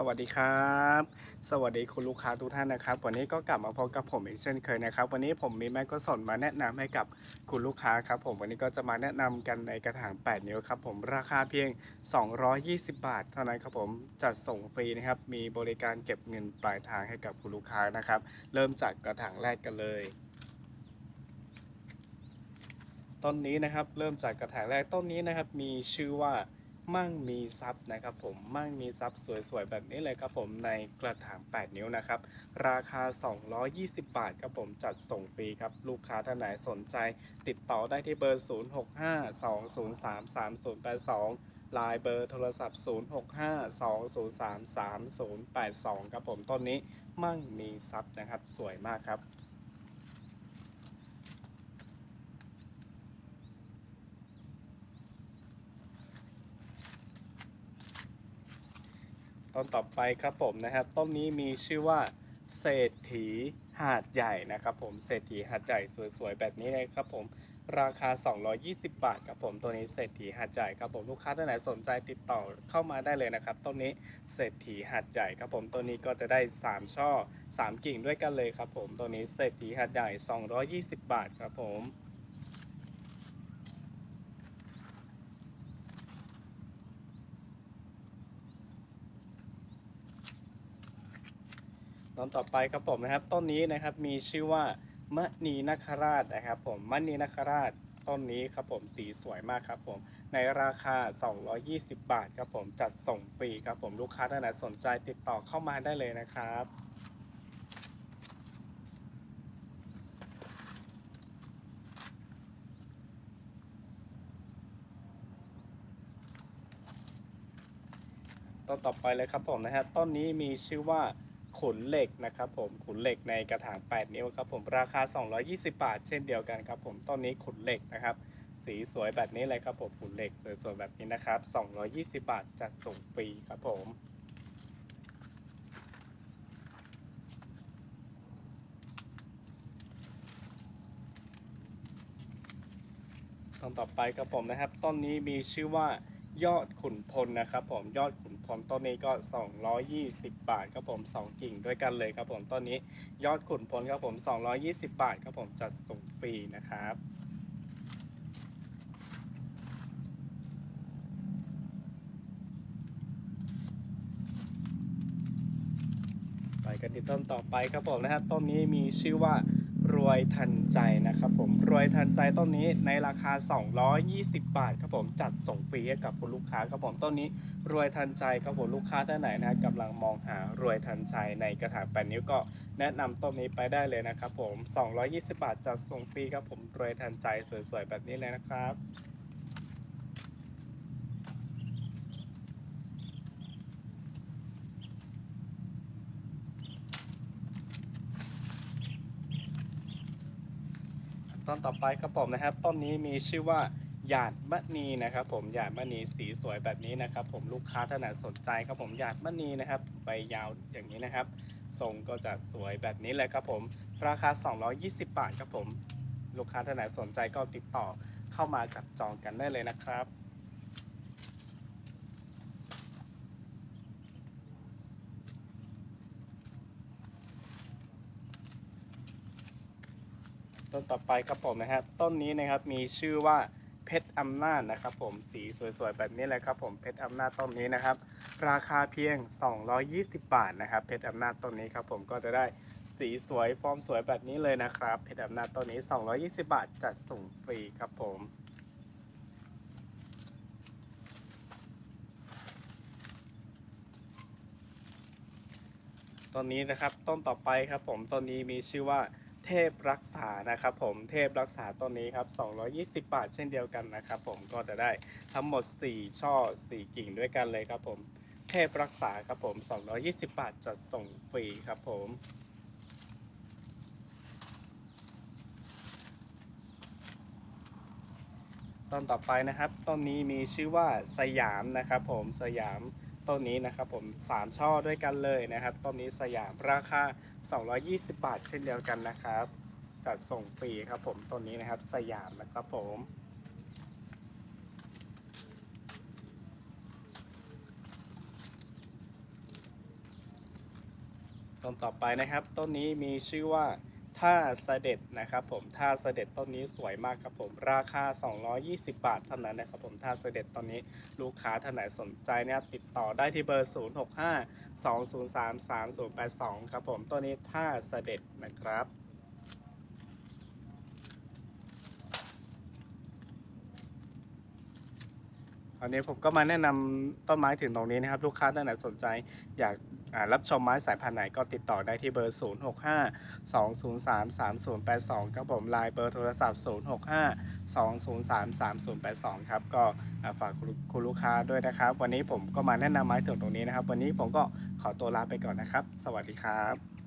สวัสดีครับ สวัสดีคุณลูกค้าทุกท่านนะครับ วันนี้ก็กลับมาพบกับผมอีกเช่นเคยนะครับ วันนี้ผมมีแมกกาสนมาแนะนำให้กับคุณลูกค้าครับผมวันนี้ก็จะมาแนะนำกันในกระถาง 8 นิ้วครับผมราคาเพียง 220 บาท เท่านั้นครับผมจัดส่งฟรีนะครับมีบริการเก็บเงินปลายทางให้กับคุณลูกค้านะครับ เริ่มจากกระถางแรกกันเลยต้นนี้นะครับเริ่มจากกระถางแรกต้นนี้นะครับมีชื่อว่า มั่งมีทรัพย์นะครับผมมั่งมีทรัพย์สวยๆแบบนี้เลยครับผมในกระถาง 8 นิ้วนะครับ ราคา 220 บาทครับผมจัดส่งฟรีครับ ลูกค้าท่านไหนสนใจ ติดต่อได้ที่เบอร์ 0652033082ลายเบอร์โทรศัพท์ 0652033082 ครับผมต้นนี้มั่งมีทรัพย์นะครับ สวยมากครับ ต้นต่อไปครับผมนะครับต้นนี้มีชื่อว่าเศรษฐีหาดใหญ่นะครับผมเศรษฐีหาดใหญ่สวยๆแบบนี้เลยครับผมราคา 220 บาทครับผมตัวนี้เศรษฐีหาดใหญ่ครับผมลูกค้าท่านไหนสนใจติดต่อเข้ามาได้เลยนะครับต้นนี้เศรษฐีหาดใหญ่ครับผมตัวนี้ก็จะได้ 3 ช่อ 3 กิ่งด้วยกันเลยครับผมตัวนี้เศรษฐีหาดใหญ่ 220 บาทครับผม ต้นต่อไปครับผมนะครับ ต้นนี้นะครับมีชื่อว่ามณีนคราชนะครับผมมณีนคราชต้นนี้ครับผมสีสวยมากครับผมในราคา 220 บาทครับผมจัดส่งฟรีครับผมลูกค้าท่านไหนสนใจติดต่อเข้ามาได้เลยนะครับต้นต่อไปเลยครับผมนะฮะต้นนี้มีชื่อว่า ขุนเหล็กนะครับผมขุนเหล็กในกระถาง 8 นิ้วครับผมราคา 220 บาท เช่นเดียวกันครับผมต้นนี้ขุนเหล็กนะครับ สีสวยแบบนี้เลยครับผมขุนเหล็กสวยๆแบบนี้นะครับ 220 บาทจัดส่งฟรีครับผมต้นต่อไปครับผมนะครับ ต้นนี้มีชื่อว่า ยอดขุนพลนะครับผมยอดขุนพลต้นนี้ก็ 220 บาทครับผม 2 กิ่งด้วยกันเลยครับผมต้นนี้ยอดขุนพลครับผม 220 บาทครับผมจัดส่งฟรีนะครับไปกันที่ต้นต่อไปครับผมนะครับต้นนี้มีชื่อว่า รวยทันใจนะครับผมรวยทันใจต้นนี้ในราคา 220 บาทครับผมจัดส่งฟรีให้กับคุณลูกค้าครับผมต้นนี้รวยทันใจครับผมลูกค้าท่านไหนนะกำลังมองหารวยทันใจในกระถางแปดนิ้วก็แนะนำต้นนี้ไปได้เลยนะครับผม 220 บาทจัดส่งฟรีครับผมรวยทันใจสวยๆแบบนี้เลยนะครับ ต้นต่อไปครับผมนะครับ ต้นนี้มีชื่อว่าหยาดมะนีนะครับ ผมหยาดมะนีสีสวยแบบนี้นะครับ ผมลูกค้าท่านไหนสนใจครับผมหยาดมะนีนะครับใบยาวอย่างนี้นะครับทรงก็จะสวยแบบนี้เลยครับผม ราคา 220 บาทครับผม ลูกค้าท่านไหนสนใจก็ติดต่อเข้ามาจับจองกันได้เลยนะครับ ต้นต่อไปครับผมนะครับต้นนี้นะครับมีชื่อว่าเพชรอำนาจนะครับผมสีสวยๆแบบนี้เลยครับผมเพชรอำนาจต้นนี้นะครับ ราคาเพียง 220 บาทนะครับเพชรอำนาจต้นนี้ครับผมก็จะได้สีสวยฟอร์มสวยแบบนี้เลยนะครับเพชรอำนาจต้นนี้ 220 บาทจัดส่งฟรีครับผมต้นนี้นะครับต้นต่อไปครับผมต้นนี้มีชื่อว่า เทพรักษานะครับผมเทพรักษาต้นนี้ครับ 220 บาทเช่นเดียวกันนะครับผมก็จะได้ทั้งหมด 4 ช่อ 4 กิ่งด้วยกันเลยครับผมเทพรักษาครับผม 220 บาทจัดส่งฟรีครับผมต้นต่อไปนะครับต้นนี้มีชื่อว่าสยามนะครับผมสยาม ต้นนี้นะครับผม3ช่อด้วยกันเลยนะครับต้นนี้สยามราคา 220 บาท เช่นเดียวกันนะครับ จัดส่งฟรีครับผมต้นนี้นะครับสยามนะครับผมต้นต่อไปนะครับ ต้นนี้มีชื่อว่า ท่าเสด็จนะครับผมท่าเสด็จต้นนี้สวยมากครับผมราคา 220 บาทเท่านั้นนะครับผมท่าเสด็จตอนนี้ลูกค้าท่านไหนสนใจเนี่ยติดต่อได้ที่เบอร์ 065 203 3082 ครับผมตัวนี้ท่าเสด็จนะครับ ตอนนี้ผมก็มาแนะนำต้นไม้ถึงตรงนี้นะครับ ลูกค้าท่านไหนสนใจ อยากรับชมไม้สายพันธุ์ไหนก็ติดต่อได้ที่เบอร์ 0 6 5 2 0 3 3 0 8 2ครับผมไลน์เบอร์โทรศัพท์ 0 6 5 2 0 3 3 0 8 2 ครับ ก็ฝากคุณคุณลูกค้าด้วยนะครับ วันนี้ผมก็มาแนะนำไม้ถึงตรงนี้นะครับ วันนี้ผมก็ขอตัวลาไปก่อนนะครับ สวัสดีครับ